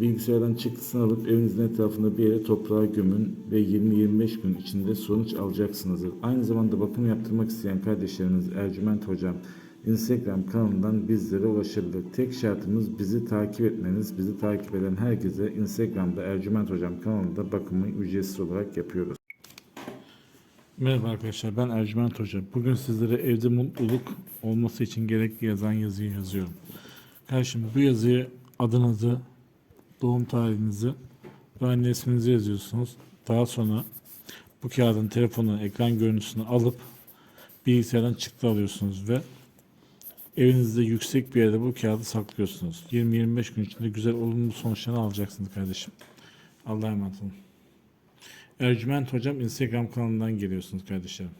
Bilgisayardan çıktısını alıp evinizin etrafında bir yere toprağa gömün ve 20-25 gün içinde sonuç alacaksınızdır. Aynı zamanda bakım yaptırmak isteyen kardeşlerimiz Ercüment Hocam Instagram kanalından bizlere ulaşabilir. Tek şartımız bizi takip etmeniz. Bizi takip eden herkese Instagram'da Ercüment Hocam kanalında bakımı ücretsiz olarak yapıyoruz. Merhaba arkadaşlar ben Ercüment Hoca. Bugün sizlere evde mutluluk olması için gerekli yazan yazıyı yazıyorum. Kardeşim bu yazıyı adınızı, doğum tarihinizi ve anne isminizi yazıyorsunuz. Daha sonra bu kağıdın telefonu ekran görüntüsünü alıp bilgisayardan çıktı alıyorsunuz ve evinizde yüksek bir yerde bu kağıdı saklıyorsunuz. 20-25 gün içinde güzel olumlu sonuçlarını alacaksınız kardeşim. Allah'a emanet olun. Ercüment Hocam Instagram kanalından geliyorsunuz kardeşlerim.